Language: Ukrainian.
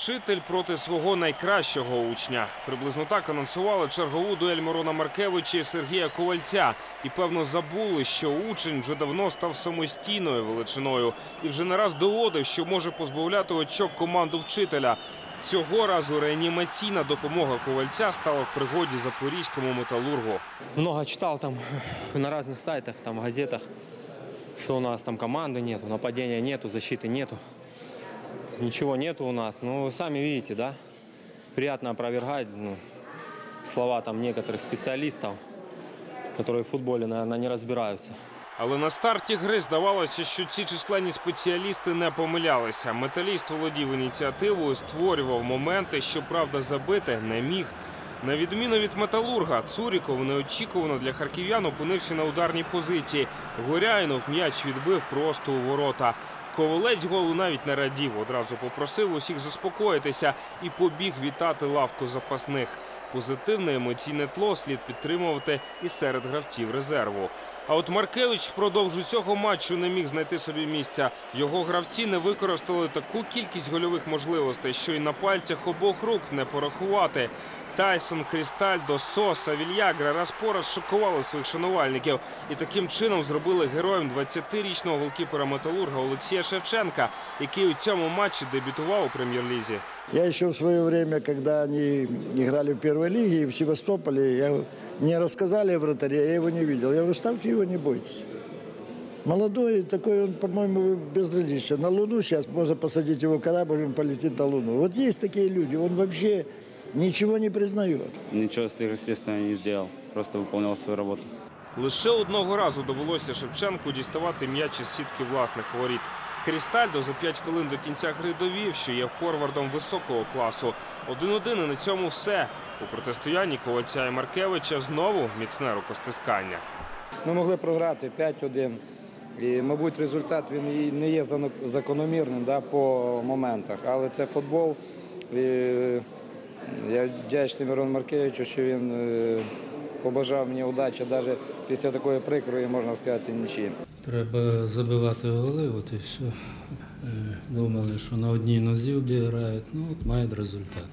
Вчитель проти свого найкращого учня. Приблизно так анонсували чергову дуель Мирона Маркевича і Сергія Ковальця. І певно забули, що учень вже давно став самостійною величиною і вже не раз доводив, що може позбавляти очок команду вчителя. Цього разу реанімаційна допомога ковальця стала в пригоді запорізькому металургу. Много читал там на разных сайтах, там газетах, что у нас там команды нету, нападения нету, защиты нету. Ничего нету у нас. Ну, вы сами видите, да? Приятно опровергать ну, слова там некоторых специалистов, которые в футболе, наверное, не разбираются. Але на старті гри здавалося, що ці численні спеціалісти не помилялися. Металіст володів ініціативою, створював моменти, щоправда, забити не міг. На відміну від металурга, Цуріков неочікувано для харків'ян опинився на ударній позиції. Горяйнов м'яч відбив просто у ворота. Ковалець голу навіть не радів, одразу попросив усіх заспокоїтися і побіг вітати лавку запасних. Позитивне емоційне тло слід підтримувати і серед гравців резерву. А от Маркевич впродовж усього матчу не міг знайти собі місця. Його гравці не використали таку кількість гольових можливостей, що й на пальцях обох рук не порахувати. Тайсон, Крістальдо, Соса, Вільягра раз по раз шокували своїх шанувальників і таким чином зробили героєм 20-річного голкіпера металурга Олексія Шевченка, який у цьому матчі дебютував у прем'єр-лізі. Я еще в свое время, когда они играли в первой лиге и в Севастополе, я, мне рассказали о я его не видел. Я говорю, ставьте его, не бойтесь. Молодой, такой он, по-моему, безразличен. На Луну сейчас можно посадить его корабль, он полетит на Луну. Вот есть такие люди, он вообще ничего не признает. Ничего сверхъестественного не сделал, просто выполнял свою работу. Лише одного разу довелося Шевченку діставати м'яч із сітки власних воріт. Крістальдо за 5 хвилин до кінця гри довів, що є форвардом високого класу. Один-один і на цьому все. У протистоянні Ковальця і Маркевича знову міцне рукостискання. Ми могли програти 5-1. І, мабуть, результат він не є закономірним да, по моментах. Але це футбол. І я вдячний Мирону Маркевичу, що він е, побажав мені удачі навіть після такої прикрої, можна сказати, нічі. Треба забивати голи, от і все. Е, Думали, що на одній нозі обіграють, ну от мають результат.